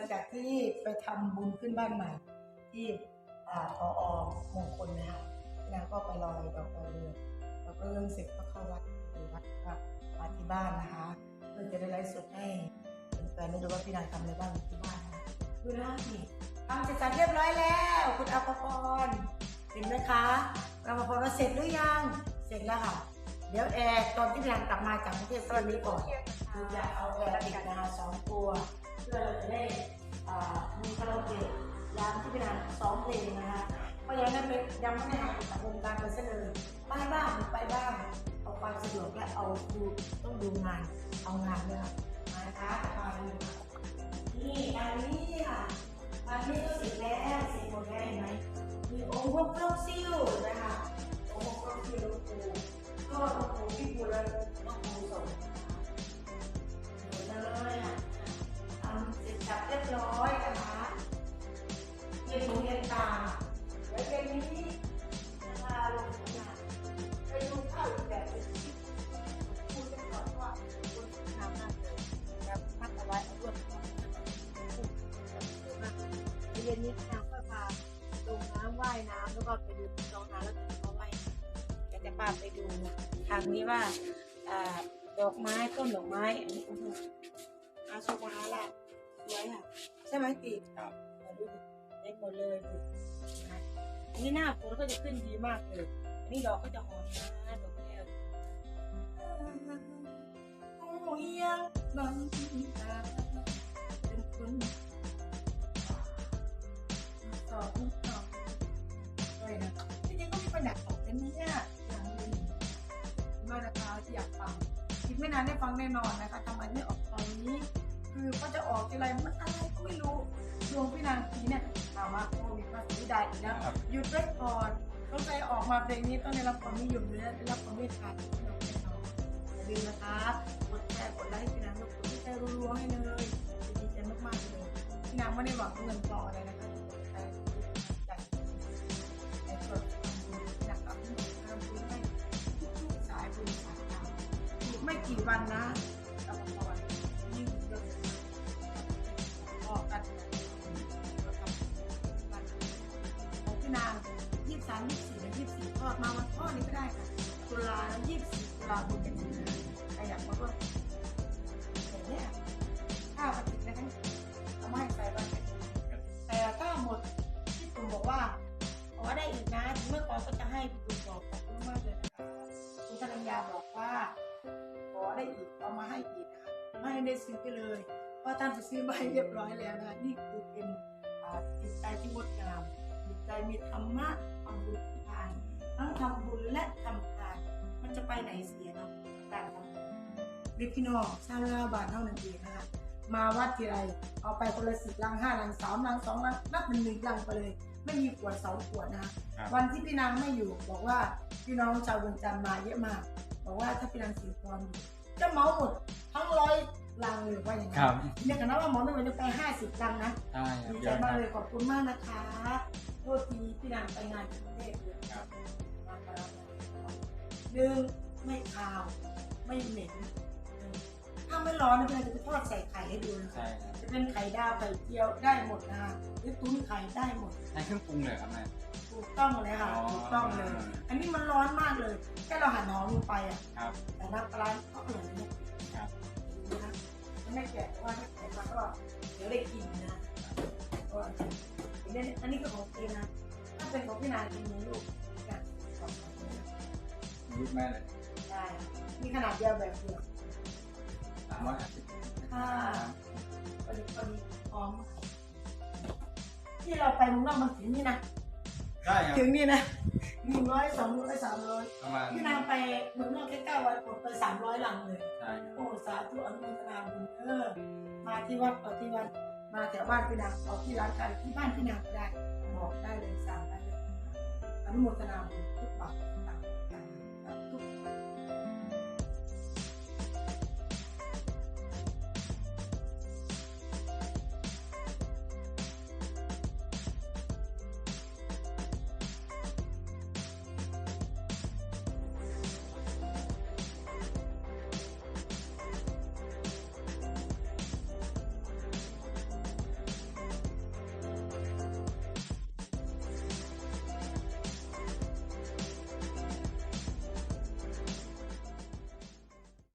งจากที่ไปทำบุญขึ้นบ้านใหม่ ที่อ่าพออมงคลนะคะพี่นางก็ไปลอยดอกดาวเรืองดอกดาวเรืองเสร็จก็เข้าวัดหรือวัดก็มาที่บ้านนะคะเพื่อจะได้ไลฟ์สดให้แฟนๆได้ดูว่าพี่นางทำอะไรบ้างอยู่ที่บ้านนะคะดูนะนี่ทำเสร็จสับเรียบร้อยแล้ว คุณอาภพรเห็นไหมคะอาภพรว่าเสร็จหรือยังเสร็จแล้วค่ะเดี๋ยวแอร์ตอนที่พี่นางกลับมาจากกรุงเทพก็นี้ก่อนคือจะเอาแอร์ติดนะคะสองตัวเพื่อเราจะได้อ่า มีคาราโอเกะร้านที่เป็นร้านซ้อมเพลงนะคะเพราะยังนั้นเป็นยังไม่ได้หาจากวงการไปซะเลยไปบ้างไปบ้างเอาความสะดวกและเอาดูต้องดูงานเอางานเนี่ยค่ะมานะคะมาดู นี้นางก็พาลงน้ำว่ายน้ำแล้วก็ไปดูน้องน้ำแล้วก็เขาว่ายน้ำเดี๋ยวจะพาไปดูทางนี้ว่าดอกไม้ต้นดอกไม้อันนี้โอ้โหอาชวาล่ะสวยค่ะใช่ไหมตีครับดูได้หมดเลยอันนี้หน้าฝนก็จะขึ้นดีมากเลยอันนี้ดอกก็จะหอมนะดอกแก้วโอ้ยยังบังตาเป็ ไม่นานได้ฟังแน่นอนนะคะทำไมไม่ออกตอนนี้ คือก็จะออกทีไรมันอะไรก็ไม่รู้ดวงพี่นางทีเนี่ยถามว่าโควิดมาสีใดอีกแล้วครับหยุดไว้ก่อนต้องใจออกมาเพลงนี้ต้องได้รับความนิยมและได้รับความเมตตาจากพี่น้องแน่นอนอย่าลืมนะคะกดแชร์กดไลค์ให้พี่นางแล้วกดใจรัวๆให้เลยจะดีใจมากๆเลยพี่นางไม่ได้หวังเงินต่ออะไรนะ กี่วันนะกรรมกรยิ่งเยอะพอกันของพี่นางยี่สิบสามยี่สิบสี่และยี่สิบสี่ทอดมาวันพ่อนี้ก็ได้ค่ะตุลายี่สิบสี่ตุลาบุญกันนะใครอยากมาร่วม มาให้อีกนะคะไม่ให้ได้ซื้อไปเลย เพราะท่านจะซื้อมาให้เรียบร้อยแล้วนะคะนี่คือเป็นอ่าจิตใจที่งดงามจิตใจมีธรรมะทำบุญทานทั้งทำบุญและทำทาน มันจะไปไหนเสียเนาะการทำบุญบิ๊กพี่น้องชาลาบาทเท่านั้นเองนะคะมาวัดทีไรเอาไปคนละสิบลังห้าลังสามลังสองลังนับเป็นหนึ่งลังไปเลย ไม่มีขวดสองขวดนะคะครับวันที่พี่นางไม่อยู่บอกว่าพี่น้องชาวเมืองจันทร์มาเยอะมาก บอกว่าถ้าพี่นางสีพรอยู่ จะเหมาหมดทั้งร้อยลังเลยว่าอย่างนั้ครันบเนี่ยกันนะว่าหมอไม่เหมือนจะไปห้าสิบลังนะใช่ครับดีเยใจอะคมารักบเลยขอบคุณมากนะคะโทษทีพี่นางไปงานกรุงเทพเลยครับมาตลาดหนึ่งไม่คาว ไม่เหม็นเออถ้าไม่ร้อนนะพี่นางจะไปทอดใส่ไข่ให้ดูนะคะใช่ครับจะเป็นไข่ดาวไข่เจียวได้หมดนะคะหรือตุ้นไข่ได้หมดให้เครื่องปรุงเลยครับแม่ถูกต้องเลยค่ะอ๋อถูกต้องเลย อันนี้มันร้อนมาก เลย แค่เราหั่นหอมลงไปอะครับแต่น้ำปลาร้าก็อร่อยนะเนี่ยครับดูนะไม่แกะแต่ว่าถ้าแกะมาก็เดี๋ยวได้กินนะก็อันนี้อันนี้ก็ของเองนะถ้าเป็นของพี่นายกินนี้ลูกกันสองคนนะยุคแม่เลยได้มีขนาดเดียวแบบเดียวสามร้อยห้าสิบอ่าพอดีพอดีหอมที่เราไปเมึงนอกมันถึงนี่นะได้ครับถึงนี่นะ หนึ่งร้อยสองร้อยสามร้อยประมาณพี่นางไปเมืองนอกแค่เก้าวันหมดไปสามร้อยหลังเลย ใช่ครับโอ้สาธุอนุโมทนาบุญเออมาที่วัดเอาที่วัดมาแถวบ้านพี่นางเอาที่ร้านขายที่บ้านพี่นางก็ได้บอกได้เลยสั่งได้เลยอนุโมทนาบุญทุกบาททุกสตางค์